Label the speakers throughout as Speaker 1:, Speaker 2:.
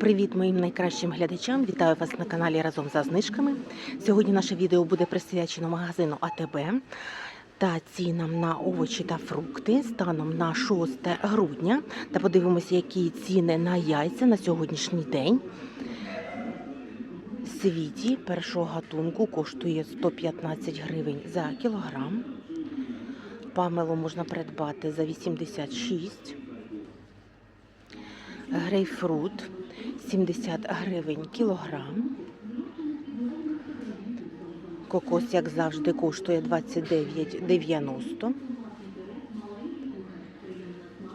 Speaker 1: Привіт моїм найкращим глядачам! Вітаю вас на каналі разом за знижками. Сьогодні наше відео буде присвячено магазину АТБ та цінам на овочі та фрукти станом на 6 грудня. Та подивимося, які ціни на яйця на сьогоднішній день. Світі першого гатунку коштує 115 гривень за кілограм. Памелу можна придбати за 86 Грейпфрут 70 гривень кілограм. Кокос, як завжди, коштує 29,90.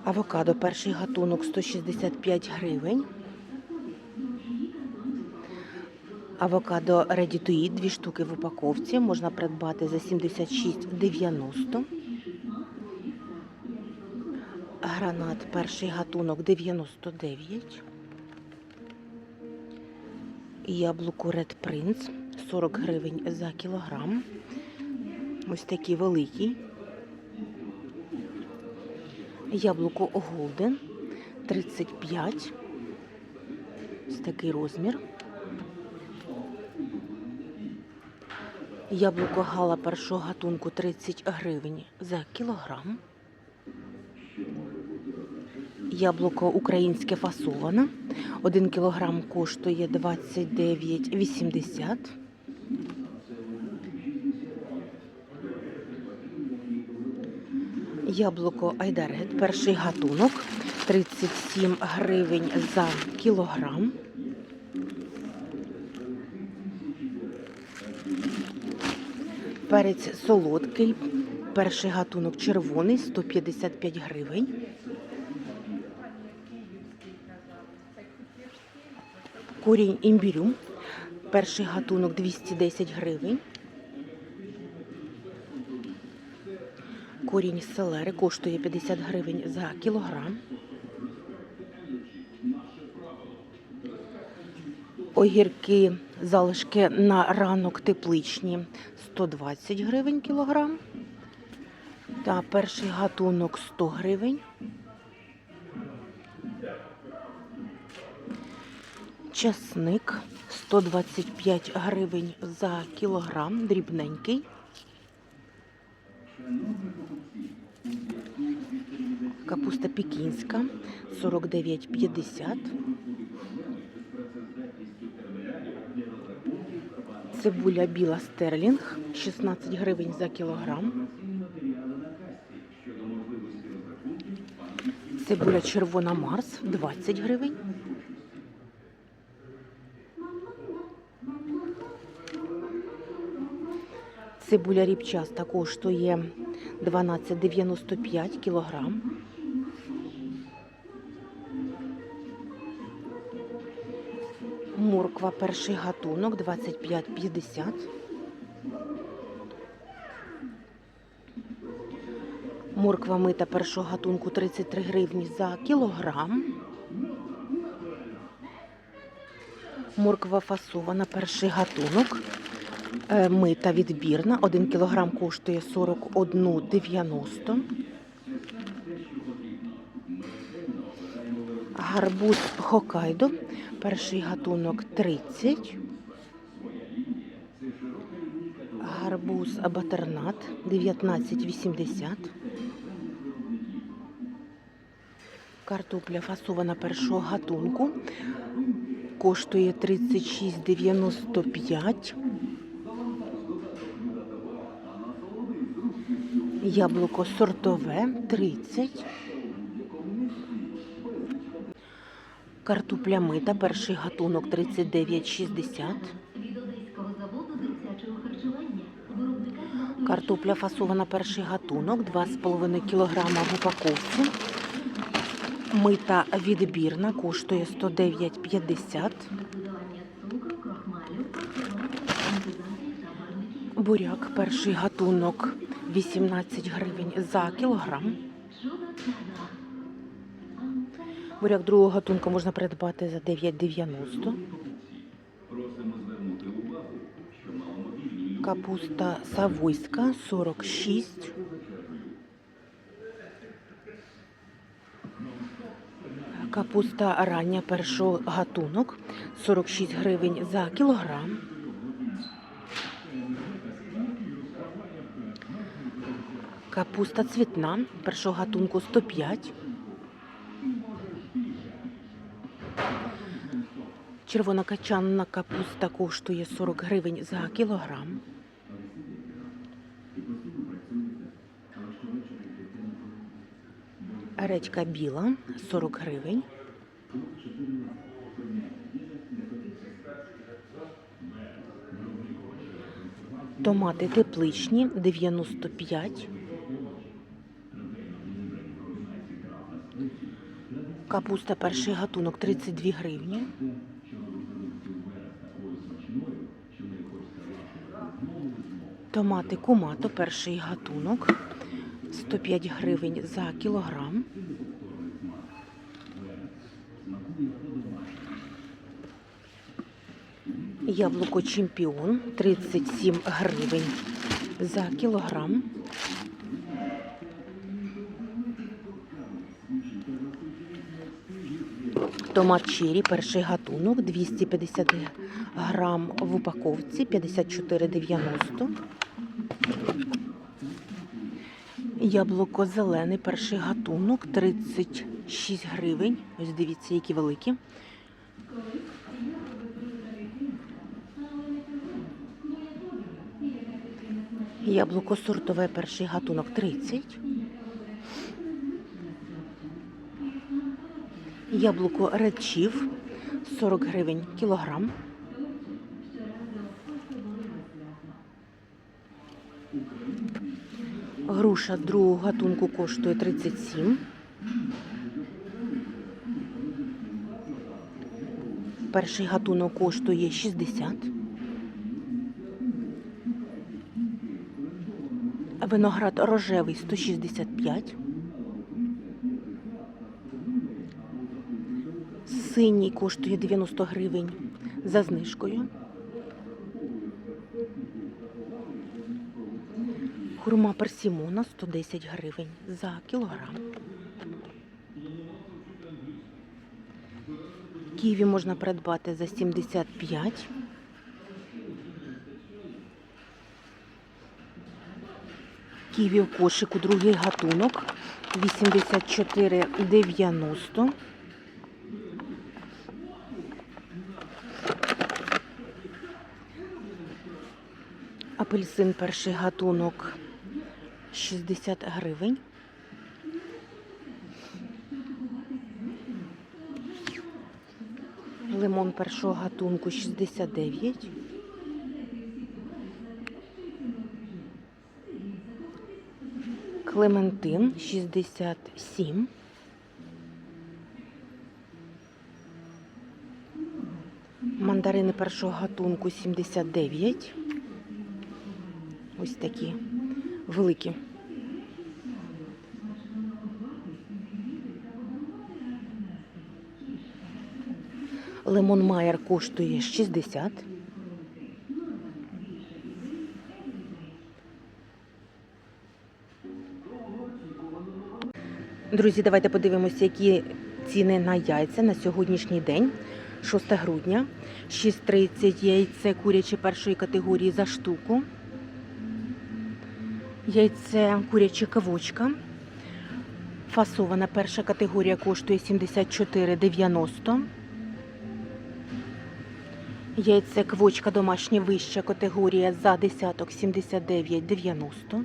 Speaker 1: Авокадо перший гатунок 165 гривень. Авокадо Ready дві штуки в упаковці, можна придбати за 76,90. Гранат перший гатунок 99. Яблуко Red Prince 40 гривень за кілограм. Ось такий великий. Яблуко Golden 35. Ось такий розмір. Яблуко Гала першого гатунку 30 гривень за кілограм. Яблуко українське фасоване. 1 кілограм коштує 29,80. Яблуко Айдарет, перший гатунок 37 гривень за кілограм. Перець солодкий, перший гатунок червоний 155 гривень. Корінь імбірю. Перший гатунок 210 гривень. Корінь селери коштує 50 гривень за кілограм. Огірки залишки на ранок тепличні 120 гривень кілограм. Та перший гатунок 100 гривень. Часник 125 гривень за кілограм, дрібненький. Капуста пекінська 49,50. Цибуля біла стерлінг 16 гривень за кілограм. Цибуля червона Марс 20 гривень. Цибуля ріпчаста коштує 12,95 кілограм. Морква перший гатунок 25,50. Морква мита першого гатунку 33 гривні за кілограм. Морква фасована перший гатунок. Е, Мита відбірна. 1 кілограм коштує 41,90. Гарбуз Хокайдо. Перший гатунок 30. Гарбуз Батернат 19,80. Картопля фасована першого гатунку. Коштує 36,95. Яблуко сортове 30. Картопля мита, перший гатунок 39,60.
Speaker 2: Від Одеського заводу дитячого харчування. Виробника
Speaker 1: Картопля фасована перший гатунок 2,5 кг в упаковці. Мита відбірна коштує 109,50.
Speaker 2: додавання цукру, крохмалю, антизамів та барвників.
Speaker 1: Буряк перший гатунок 18 гривень за кілограм. Буряк другого гатунку можна придбати за 9,90. Капуста савойська 46. Капуста рання першого гатунок 46 гривень за кілограм. Капуста цвітна першого гатунку 105. Червона качанна капуста коштує 40 гривень за кілограм. Редька біла 40 гривень. Томати тепличні 95. Капуста перший гатунок 32 гривні. Томати кумато перший гатунок 105 гривень за кілограм. Яблуко чемпіон 37 гривень за кілограм. Томат чері, перший гатунок, 250 грам в упаковці, 54,90. Яблуко зелене, перший гатунок, 36 гривень. Ось дивіться, які великі. Яблуко сортове, перший гатунок, 30. Яблуко редчів 40 гривень кілограм. Груша другого гатунку коштує 37. Перший гатунок коштує 60. Виноград рожевий 165. Синій коштує 90 гривень за знижкою. Хурма персимона 110 гривень за кілограм. Ківі можна придбати за 75. Ківі в кошику другий гатунок 84,90. Апельсин перший гатунок 60 гривень. Лимон першого гатунку 69. Клементин 67. Мандарини першого гатунку 79. Ось такі великі. Лимон Майер коштує 60. Друзі, давайте подивимося, які ціни на яйця на сьогоднішній день, 6 грудня. 6,30 яйце куряче першої категорії за штуку. Яйце куряче кавучка. Фасована перша категорія коштує 74,90. Яйце квочка домашня вища категорія за десяток 79,90.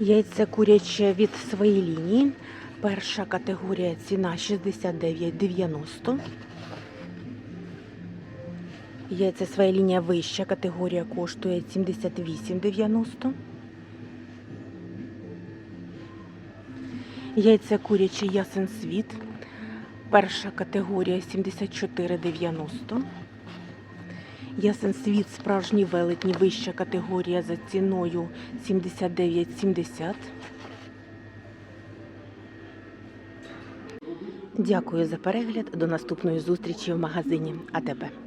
Speaker 1: Яйце куряче від своєї лінії. Перша категорія ціна 69,90. Яйця своя лінія вища категорія коштує 78,90. Яйця курячі ясен світ. Перша категорія 74,90. Ясен світ справжній велетні вища категорія за ціною 79,70. Дякую за перегляд. До наступної зустрічі в магазині АТБ.